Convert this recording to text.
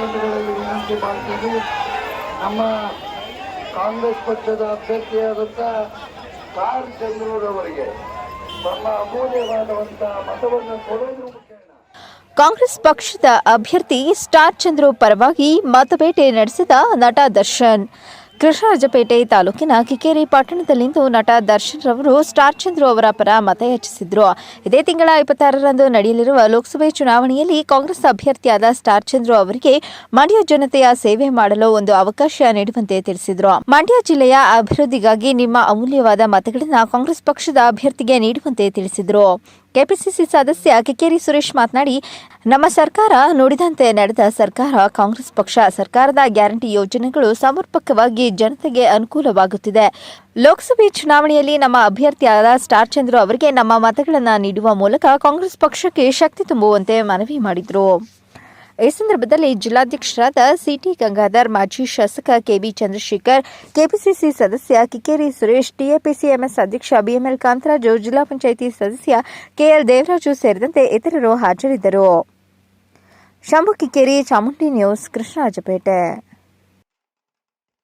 ಮುಖಂಡಗಳಲ್ಲಿ ವಿನಂತಿ ಮಾಡ್ತೀನಿ ನಮ್ಮ ಕಾಂಗ್ರೆಸ್ ಪಕ್ಷದ ಅಭ್ಯರ್ಥಿಯಾದಂಥ ಕಾರ್ ಚಂದ್ರೂರವರಿಗೆ ತಮ್ಮ ಅಮೂಲ್ಯವಾದಂಥ ಮತವನ್ನು ಮುಖೇನ ಕಾಂಗ್ರೆಸ್ ಪಕ್ಷದ ಅಭ್ಯರ್ಥಿ ಸ್ಟಾರ್ ಚಂದ್ರು ಪರವಾಗಿ ಮತಬೇಟೆ ನಡೆಸಿದ ನಟ ದರ್ಶನ್. ಕೃಷ್ಣರಾಜಪೇಟೆ ತಾಲೂಕಿನ ಕಿಕೇರಿ ಪಟ್ಟಣದಲ್ಲಿಂದು ನಟ ದರ್ಶನ್ ರವರು ಸ್ಟಾರ್ ಚಂದ್ರು ಅವರ ಪರ ಮತಯಾಚಿಸಿದ್ರು ಇದೇ ತಿಂಗಳ ಇಪ್ಪತ್ತಾರರಂದು ನಡೆಯಲಿರುವ ಲೋಕಸಭೆ ಚುನಾವಣೆಯಲ್ಲಿ ಕಾಂಗ್ರೆಸ್ ಅಭ್ಯರ್ಥಿಯಾದ ಸ್ಟಾರ್ ಚಂದ್ರು ಅವರಿಗೆ ಮಂಡ್ಯ ಜನತೆಯ ಸೇವೆ ಮಾಡಲು ಒಂದು ಅವಕಾಶ ನೀಡುವಂತೆ ತಿಳಿಸಿದ್ರು. ಮಂಡ್ಯ ಜಿಲ್ಲೆಯ ಅಭಿವೃದ್ಧಿಗಾಗಿ ನಿಮ್ಮ ಅಮೂಲ್ಯವಾದ ಮತಗಳನ್ನು ಕಾಂಗ್ರೆಸ್ ಪಕ್ಷದ ಅಭ್ಯರ್ಥಿಗೆ ನೀಡುವಂತೆ ತಿಳಿಸಿದರು. ಕೆಪಿಸಿಸಿ ಸದಸ್ಯ ಕಿಕ್ಕೇರಿ ಸುರೇಶ್ ಮಾತನಾಡಿ, ನಮ್ಮ ಸರ್ಕಾರ ನುಡಿದಂತೆ ನಡೆದ ಸರ್ಕಾರ, ಕಾಂಗ್ರೆಸ್ ಪಕ್ಷ ಸರ್ಕಾರದ ಗ್ಯಾರಂಟಿ ಯೋಜನೆಗಳು ಸಮರ್ಪಕವಾಗಿ ಜನತೆಗೆ ಅನುಕೂಲವಾಗುತ್ತಿದೆ. ಲೋಕಸಭೆ ಚುನಾವಣೆಯಲ್ಲಿ ನಮ್ಮ ಅಭ್ಯರ್ಥಿಯಾದ ಸ್ಟಾರ್ ಚಂದ್ರ ಅವರಿಗೆ ನಮ್ಮ ಮತಗಳನ್ನು ನೀಡುವ ಮೂಲಕ ಕಾಂಗ್ರೆಸ್ ಪಕ್ಷಕ್ಕೆ ಶಕ್ತಿ ತುಂಬುವಂತೆ ಮನವಿ ಮಾಡಿದರು. ಈ ಸಂದರ್ಭದಲ್ಲಿ ಜಿಲ್ಲಾಧ್ಯಕ್ಷರಾದ ಸಿಟಿ ಗಂಗಾಧರ್, ಮಾಜಿ ಶಾಸಕ ಕೆಬಿ ಚಂದ್ರಶೇಖರ್, ಕೆಪಿಸಿಸಿ ಸದಸ್ಯ ಕಿಕ್ಕೇರಿ ಸುರೇಶ್ ಟಿಎಪಿಸಿಎಂಎಸ್ ಅಧ್ಯಕ್ಷ ಬಿಎಂಎಲ್ ಕಾಂತರಾಜು, ಜಿಲ್ಲಾ ಪಂಚಾಯಿತಿ ಸದಸ್ಯ ಕೆಎಲ್ ದೇವರಾಜು ಸೇರಿದಂತೆ ಇತರರು ಹಾಜರಿದ್ದರು. ಶಂಭು ಕಿಕ್ಕೇರಿ ಚಾಮುಂಡಿ ನ್ಯೂಸ್, ಕೃಷ್ಣರಾಜಪೇಟೆ.